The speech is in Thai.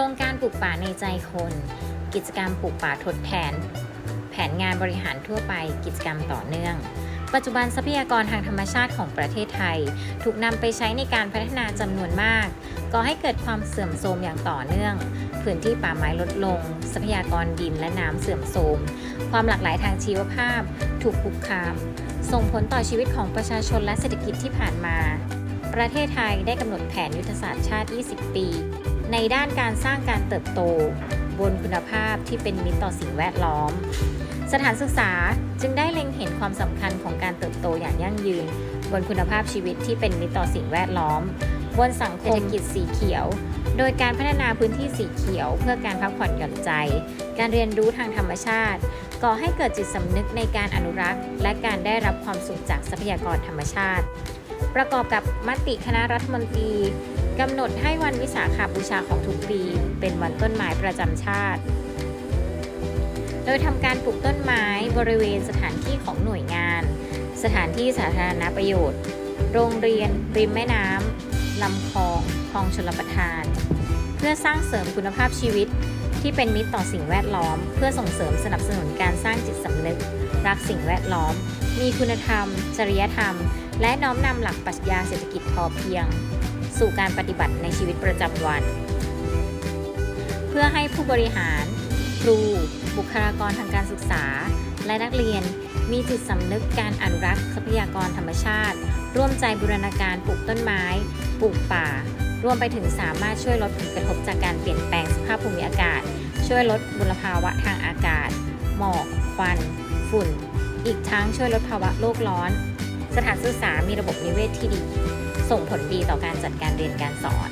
ครงการปลูกป่าในใจคน กิจกรรมปลูกป่าทดแทน แผนงานบริหารทั่วไป กิจกรรมต่อเนื่อง ปัจจุบันทรัพยากรทางธรรมชาติของประเทศไทย ถูกนำไปใช้ในการพัฒนาจำนวนมาก ก่อให้เกิดความเสื่อมโทรมอย่างต่อเนื่อง พื้นที่ป่าไม้ลดลง ทรัพยากรดินและน้ำเสื่อมโทรม ความหลากหลายทางชีวภาพ ถูกคุกคาม ส่งผลต่อชีวิตของประชาชนและเศรษฐกิจที่ผ่านมา ประเทศไทยได้กำหนดแผนยุทธศาสตร์ชาติ 20 ปี ในด้านการสร้างการเติบโต บนคุณภาพที่เป็นมิตรต่อสิ่งแวดล้อม สถานศึกษาจึงได้เล็งเห็นความสำคัญของการเติบโตอย่างยั่งยืน บนคุณภาพชีวิตที่เป็นมิตรต่อสิ่งแวดล้อม บนสังคมเศรษฐกิจสีเขียว โดยการพัฒนาพื้นที่สีเขียว เพื่อการพักผ่อนหย่อนใจ การเรียนรู้ทางธรรมชาติก่อให้เกิดจิตสำนึกในการอนุรักษ์ และการได้รับความสุขจากทรัพยากรธรรมชาติ ประกอบกับมติคณะรัฐมนตรีกำหนดให้วันวิสาขบูชาของทุกปี เป็นวันต้นไม้ประจำชาติ โดยทำการปลูกต้นไม้บริเวณสถานที่ของหน่วยงาน สถานที่สาธารณประโยชน์ โรงเรียน ริมแม่น้ำลำคลองคลองชลประทาน เพื่อสร้างเสริมคุณภาพชีวิตที่เป็นมิตรต่อสิ่งแวดล้อม เพื่อส่งเสริมสนับสนุนการสร้างจิตสำนึก รักสิ่งแวดล้อม มีคุณธรรม จริยธรรม และน้อมนำหลักปรัชญาเศรษฐกิจพอเพียง สู่การปฏิบัติในชีวิตประจำวัน เพื่อให้ผู้บริหาร ครู บุคลากรทางการศึกษา และนักเรียนมีจิตสำนึกการอนุรักษ์ทรัพยากรธรรมชาติ ร่วมใจบูรณาการปลูกต้นไม้ ปลูกป่า รวมไปถึงสามารถช่วยลดผลกระทบจากการเปลี่ยนแปลงสภาพภูมิอากาศ ช่วยลดมลภาวะทางอากาศ หมอก ควัน ฝุ่น อีกทั้งช่วยลดภาวะโลกร้อน สถานศึกษามีระบบนิเวศที่ดี ส่งผลดีต่อการจัดการเรียนการสอน